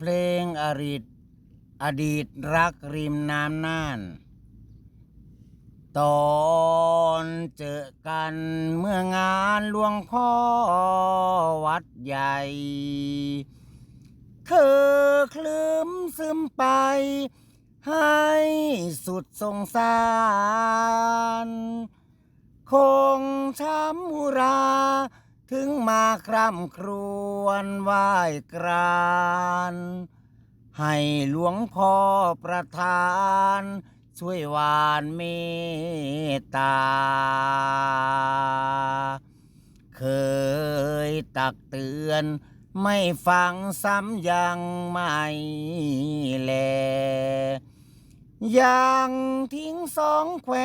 เพลงอดีตอดีตรักริมน้ำน่าน ตอนเจอกันเมื่องานหลวงพ่อวัดใหญ่ คือคลืมซึมไป ให้สุดสงสาร คงช้ำอุรา ถึงมาคร่ำครวญไหว้กราน ให้หลวงพ่อประทาน ช่วยหวานเมตตา เคยตักเตือนไม่ฟังซ้ำยังไม่แล ยังทิ้งสองแคว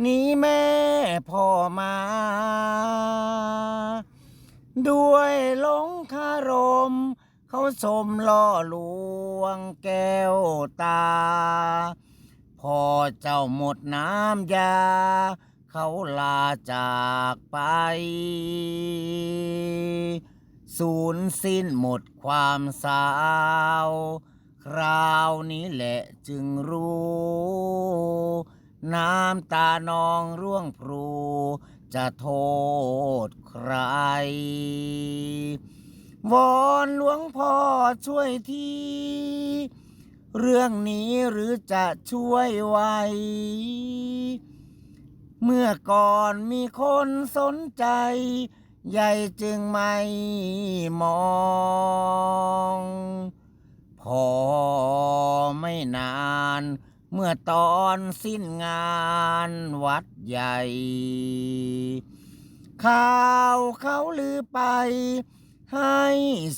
หนีแม่พ่อมา ด้วยหลงคารม เขาสมล่อลวงแก้วตา พอเจ้าหมดน้ำยา เขาลาจากไปสูญสิ้นหมดความสาว คราวนี้แหละจึงรู้ น้ำตานองร่วงพรูจะโทษใคร วอนหลวงพ่อช่วยทีเรื่องนี้หรือจะช่วยไว้ เมื่อก่อนมีคนสนใจ ใหญ่จึงไม่มอง พอไม่นาน เมื่อตอนสิ้นงานวัดใหญ่ ข่าวเขาลือไป ให้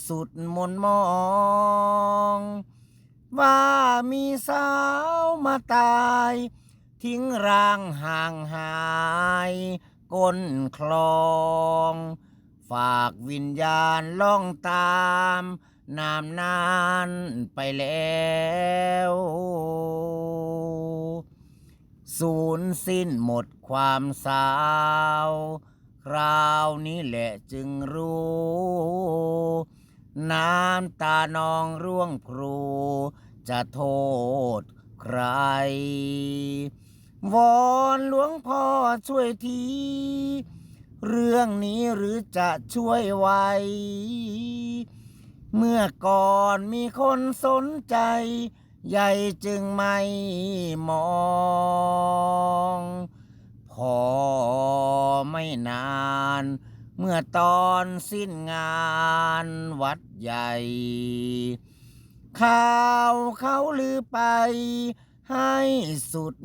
สุดมนมอง ว่ามีสาวมาตาย ทิ้งร่างห่างหายก้นคลอง ฝากวิญญาณล่องตาม นามนานไปแล้ว สูญสิ้นหมดความสาว คราวนี้แหละจึงรู้ น้ำตานองร่วงพรูจะโทษใคร วอนหลวงพ่อช่วยที เรื่องนี้หรือจะช่วยไว้ เมื่อก่อนมีคนสนใจ ใหญ่จึงไม่มองพอไม่นาน เมื่อตอนสิ้นงานวัดใหญ่ ข่าวเขาลือไปให้สุด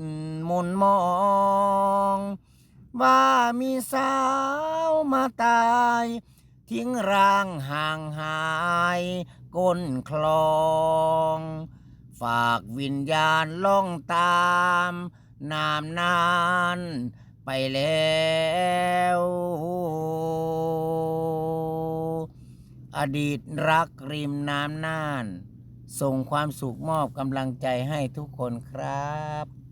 มุนมอง ว่ามีสาวมาตาย ทิ้งร่างห่างหายก้นคลอง ฝากวิญญาณล่องตามนามนานไปแล้ว อดีตรักริมน้ำน่าน ส่งความสุขมอบกำลังใจให้ทุกคนครับ